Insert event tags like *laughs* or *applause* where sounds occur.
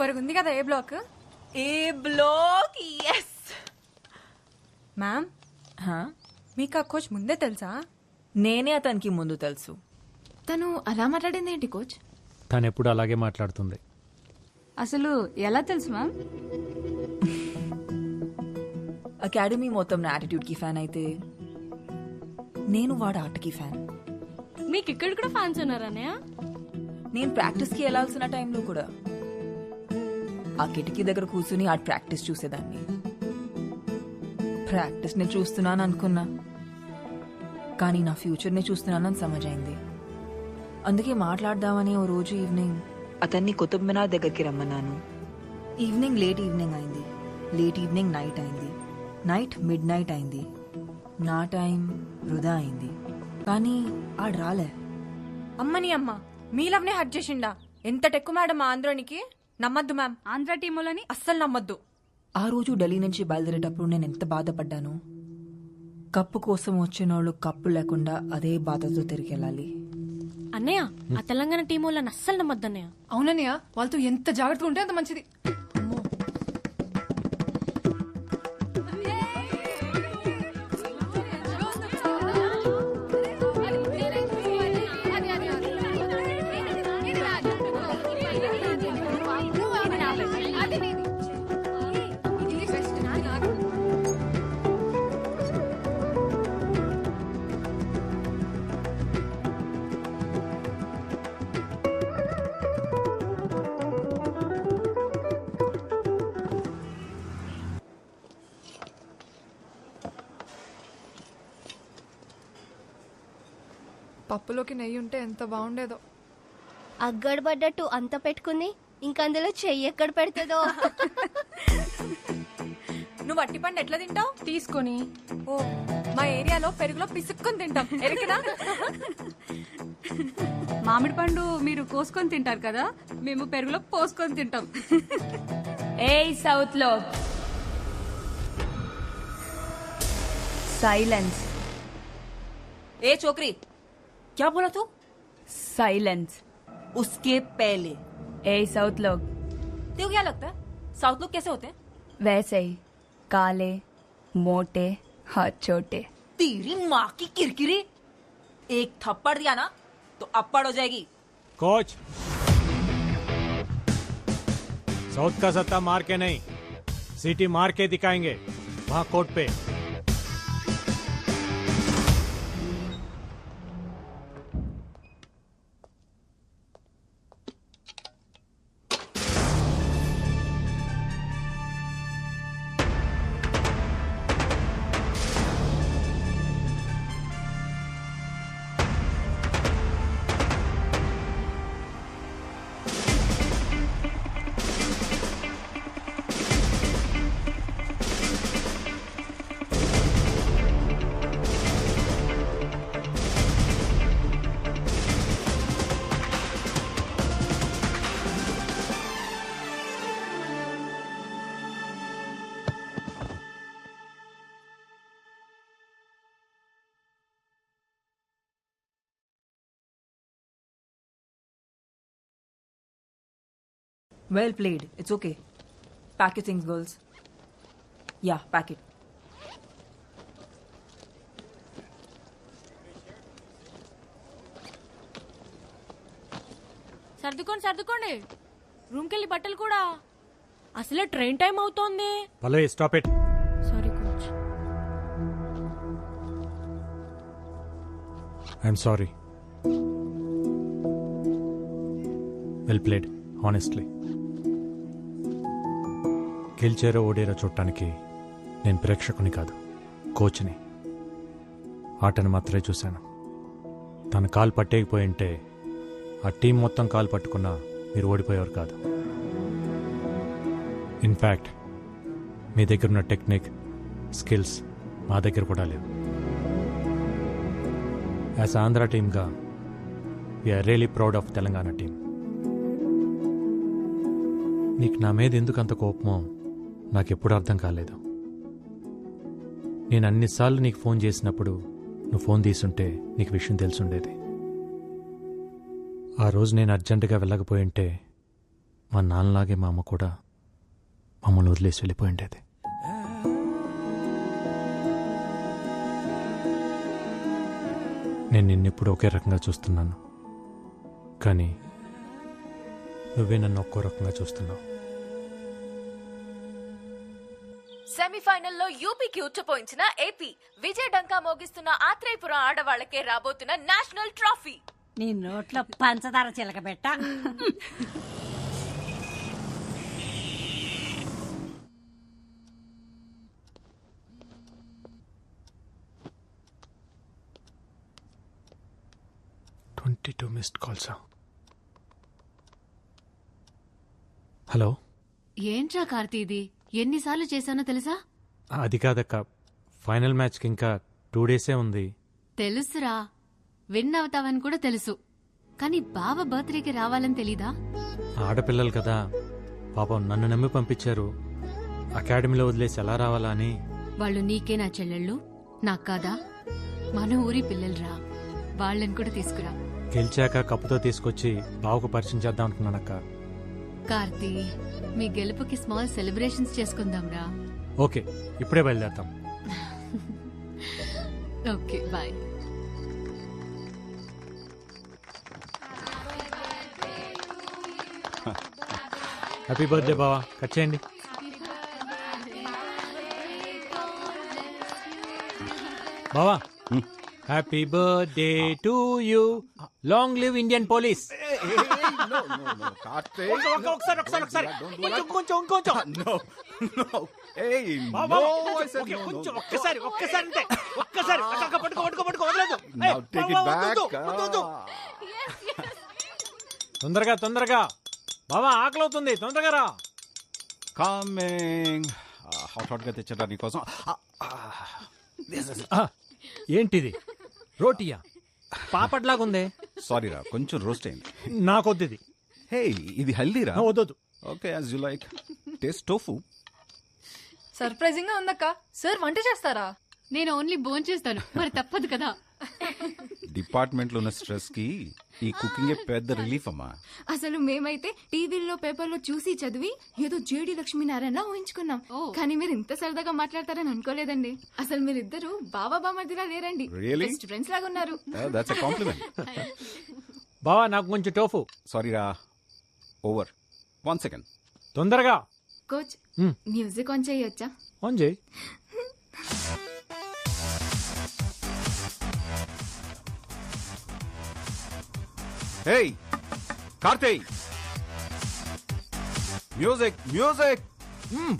Super ఉంది కదా A block? A block? Yes ma'am మీకు ఆ కోచ్ ముందే తెలుసా? నేనే అతనికి ముందు తెలుసు. తను అలా మాట్లాడింది ఏంటి కోచ్? తను ఎప్పుడు అలాగే మాట్లాడుతుంది. అసలు ఎలా తెలుసు మ్యామ్ అకాడమీ మొత్తం నా యాటిట్యూడ్కి ఫ్యాన్ అయితే. నేను వాడు ఆటకి ఫ్యాన్ మీకు ఇక్కడ కూడా ఫ్యాన్స్ ఉన్నారన్నయ్య నేను ప్రాక్టీస్కి వెళ్ళాల్సిన టైంలో కూడా. ఆ కిటికీ దగ్గర కూర్చుని ఆ ప్రాక్టీస్ చూసేదాన్ని. ప్రాక్టీస్ని చూస్తున్నాను అనుకున్నా. కానీ నా ఫ్యూచర్ని చూస్తున్నానని సమజైంది అందుకే మాట్లాడదామని ఓ రోజు ఈవినింగ్ అతన్ని కుతుబ్ మినార్ దగ్గరికి రమ్మన్నాను. ఈవినింగ్ లేట్ ఈవినింగ్ అయింది. లేట్ ఈవినింగ్ నైట్ అయింది. నైట్ మిడ్ నైట్ అయింది. నా టైం వృధా అయింది. కానీ ఆడు రాలే. అమ్మని అమ్మ మీ లవ్నే హట్ చేసిండా? ఎంత టెక్కు మేడం ఆంధ్రోనికి? నమ్మద్దు మ్యామ్. ఆంధ్ర టీములని అస్సలు నమ్మద్దు. ఆ రోజు ఢిల్లీ నుంచి బయలుదేరేటప్పుడు నేను ఎంత బాధపడ్డాను? కప్పు కోసం వచ్చిన వాళ్ళు కప్పు లేకుండా అదే బాధతో తిరిగి వెళ్ళాలి అన్నయ్య ఆ తెలంగాణ టీం వాళ్ళని అస్సలు నమ్మద్దు అన్నయ్య. అవునన్నయ్య వాళ్ళతో ఎంత జాగ్రత్తగా ఉంటే అంత మంచిది. పప్పులోకి నెయ్యి ఉంటే ఎంత బాగుండేదో. అగ్గడబడ్డట్టు అంత పెట్టుకుంది ఇంకందులో చెయ్యి ఎక్కడ పెడుతుందో. నువ్వు అట్టి పండు ఎట్లా తింటావు? తీసుకొని. ఓ మా ఏరియాలో పెరుగులో పిసుక్కుని తింటాం. ఎరికినా? మామిడి పండు మీరు కోసుకొని తింటారు కదా మేము పెరుగులో పోసుకొని తింటాం. ఏ సౌత్లో సైలెన్స్. ఏ చోకరీ? क्या बोला तू? साइलेंस उसके पहले। ए साउथ लोग। तेरे क्या लगता है? साउथ लोग कैसे होते हैं? वैसे ही। काले मोटे हाथ छोटे। तेरी माँ की किरकिरी। एक थप्पड़ दिया ना तो अप्पड़ हो जाएगी। कोच। साउथ का सत्ता मार के नहीं सिटी मार के दिखाएँगे वहाँ कोर्ट पे। Well played it's okay pack you things girls ya pack it సర్దుకోండి సర్దుకోండి. రూమ్కి వెళ్ళి బట్టలు కూడా. అసలే ట్రైన్ టైం అవుతోంది. Pallavi stop it sorry coach I'm sorry well played honestly గెలిచారో ఓడేరో చూడటానికి నేను ప్రేక్షకుని కాదు కోచ్ని. ఆటను మాత్రమే చూశాను. తను కాలు పట్టేయకపోయి ఉంటే ఆ టీం మొత్తం కాలు పట్టుకున్నా మీరు ఓడిపోయేవారు కాదు. ఇన్ఫ్యాక్ట్ మీ దగ్గర ఉన్న టెక్నిక్ స్కిల్స్ మా దగ్గర కూడా లేవు. యాజ్ ఆంధ్ర టీమ్గా we're really proud of Telangana team నీకు నా మీద ఎందుకు అంత కోపమో నాకు ఎప్పుడు అర్థం కాలేదు. నేను అన్నిసార్లు నీకు ఫోన్ చేసినప్పుడు నువ్వు ఫోన్ తీసుంటే నీకు విషయం తెలుసుండేది. ఆ రోజు నేను అర్జెంటుగా వెళ్ళకపోయి ఉంటే మా నాన్నలాగే మా అమ్మ కూడా మమ్మల్ని వదిలేసి వెళ్ళిపోయి ఉండేది. నేను నిన్నెప్పుడు ఒకే రకంగా చూస్తున్నాను. కానీ నువ్వే నన్ను ఒక్కో రకంగా చూస్తున్నావు. సెమీఫైనల్లో యూపీకి ఉచ్చపోయించిన ఏపీ. విజయ్ డంకా మోగిస్తున్న ఆత్రేయపురం ఆడవాళ్ళకే రాబోతున్న నేషనల్ ట్రోఫీ. నీ నోట్లో పంచదార చిలక పెట్ట. ట్వంటీ టూ మిస్డ్ కాల్సా హలో? ఏంట్రా కార్తీ ఇది ఎన్నిసార్లు చేశానో తెలుసా? అది కాదక్క. ఫైనల్ మ్యాచ్కి ఇంకా టూ డేసే ఉంది. తెలుసురా. విన్ అవుతావని కూడా తెలుసు. కానీ బావ బర్త్డేకి రావాలని తెలీదా? ఆడపిల్లలు కదా. పాపం నన్ను నమ్మి పంపించారు. అకాడమీలో వదిలేసి ఎలా రావాలా అని. వాళ్ళు నీకే నా చెల్లెళ్ళు నాకు కాదా? మన ఊరి పిల్లలురా. వాళ్ళని కూడా తీసుకురా. గెలిచాక కప్పుతో తీసుకొచ్చి బావకు పరిచయం చేద్దాం అనుకున్నానక్క. కార్తీ మీ గెలుపుకి స్మాల్ సెలబ్రేషన్స్ చేసుకుందాంరా. ఓకే ఇప్పుడే బయలుదేరతాం. Okay bye. హ్యాపీ బర్త్డే బావా. కట్ చేయండి. బావా happy birthday to you long live Indian police ఒకసారి ఒకసారి ఒకసారి. కొంచెం కొంచెం కొంచెం. బావా, బావా, కొంచెం, ఓకే, కొంచెం ఒక్కసారి ఒక్కసారి అంతే ఒక్కసారి. అక్క, పట్టుకో పట్టుకో పట్టుకో వదలదు ఏయ్, బావా, వద్దు, వద్దు, వద్దు. తొందరగా తొందరగా. బావా ఆకలి అవుతుంది తొందరగా రా. కమింగ్ హాట్ హాట్గా నీకోసం? ఏంటిది? రోటియా? పాపట్లాగుందే సారీ రా కొంచెం రోస్ట్ అయింది. నాకొద్దు హే ఇది హల్దీరా? ఆ, వద్దొద్దు. Okay as you like taste tofu సర్ప్రైజింగ్గా ఉందక్క. సార్ వంట చేస్తారా? నేను ఓన్లీ బోన్ చేస్తాను. మరి తప్పదు కదా. *laughs* డిపార్ట్మెంట్లో ఉన్న స్ట్రెస్కి ఈ కుకింగ్ పెద్ద రిలీఫ్ అమ్మా అసలు మేమైతే టీవీల్లో పేపర్లో చూసి చదివి ఏదో జేడి లక్ష్మీనారాయణ ఊహించుకున్నాం. కానీ మీరు ఇంత సరదాగా మాట్లాడతారని అనుకోలేదండి. అసలు మీరిద్దరు బాబా బామర్దిలా లేరండి. Really? బెస్ట్ ఫ్రెండ్స్ లాగా ఉన్నారు దట్స్ ఎ కాంప్లిమెంట్ బావా నాకు కొంచెం టోఫు. సారీ రా ఓవర్. వన్ సెకండ్ తొందరగా. కోచ్. మ్యూజిక్ ఆన్ చేయొచ్చా? ఆన్ చేయి. *laughs* Hey, Carte! Music, music. Hmm.